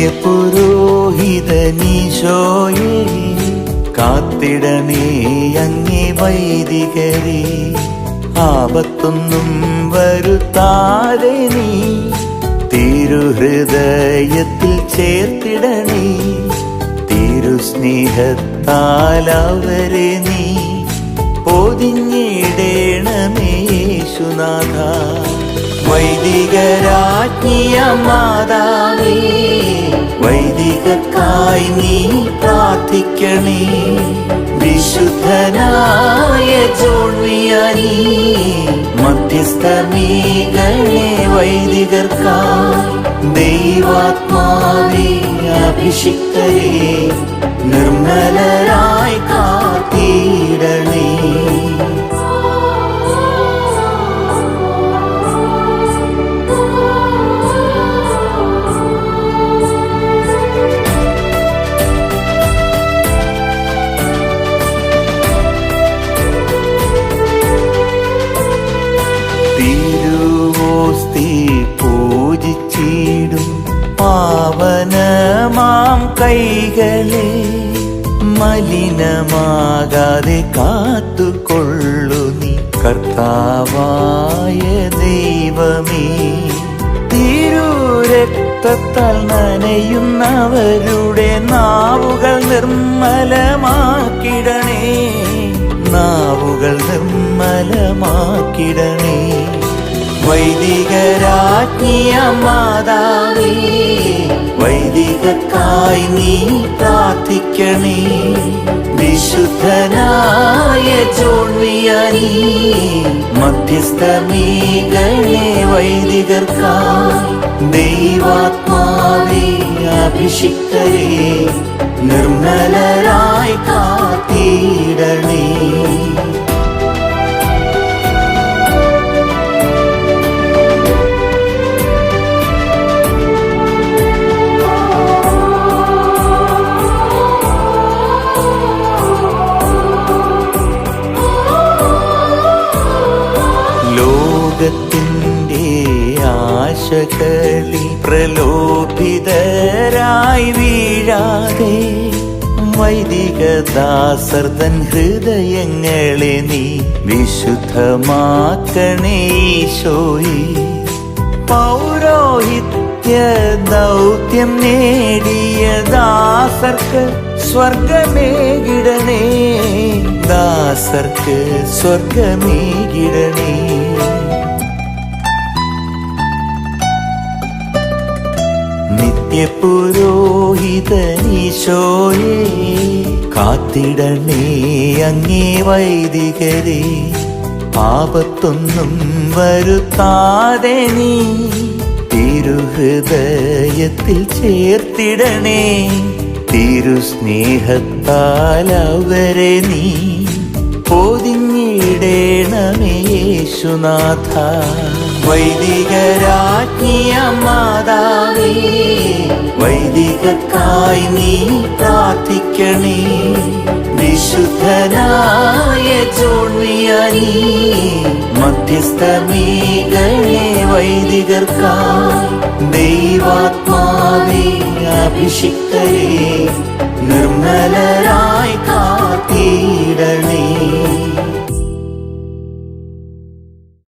നിത്യപുരോഹിതനീശോയെ കാത്തിടണേ അങ്ങേ വൈദികരെ. ആപത്തൊന്നും വരുത്താതെ നീ തിരുഹൃദയത്തിൽ ചേർത്തിടണേ. തിരുസ്നേഹത്താൽ നീ പൊതിഞ്ഞിടേണമേ യേശുനാഥ. വൈദികരാജ്ഞിയ മാതാവേ വൈദികക്കായി നീ പ്രാർത്ഥിക്കണേ. വിശുദ്ധനായ ജോൺവിയാനി മധ്യസ്ഥമീകളെ വൈദികർക്കായി ദൈവാത്മാവേ അഭിഷിക്തരെ. നിർമ്മലരായി കാത്തിടണേ കൈകളെ മലിനമാകാതെ കാത്തുകൊള്ളു നീ. കർത്താവായ ദൈവമേ തിരുരക്തത്താൽ നനയുന്നവരുടെ നാവുകൾ നിർമ്മലമാക്കിടണേ. നാവുകൾ നിർമ്മലമാക്കിടണേ. വൈദികരാജ്ഞിയ മാതാവേ വൈദികക്കായി നീ പ്രാർത്ഥിക്കണേ. വിശുദ്ധനായ ജോൺവിയാനി മധ്യസ്ഥമീകളെ വൈദികർക്കായി ദൈവാത്മാവേ അഭിഷിക്തരേ. നിർമ്മലരായി ലോകത്തിന്റെ ആശകളിൽ പ്രലോഭിതരായി വീഴാതെ വൈദികദാസർ തൻ ഹൃദയങ്ങളെ നീ വിശുദ്ധമാക്കണേശോയി പൗരോഹിത്യ ദൗത്യം നേടിയ ദാസർക്ക് സ്വർഗമേകിടണേ. ദാസർക്ക് സ്വർഗമേകിടണേ. നിത്യപുരോഹിതനീശോയെ കാത്തിടണേ അങ്ങേ വൈദികരെ. പാപത്തൊന്നും വരുത്താതെ നീ തിരുഹൃദയത്തിൽ ചേർത്തിടണേ. തിരുസ്നേഹത്താൽ അവരെ നീ പൊതിഞ്ഞിടേണമേ വൈദികരാജ്ഞിയ മാതാവേ വൈദികക്കായി നീ പ്രാർത്ഥിക്കണേ. വിശുദ്ധനായ ജോൺവിയാനി മധ്യസ്ഥമീകളെ വൈദികർക്കായി ദൈവാത്മാവേ അഭിഷിക്തരെ.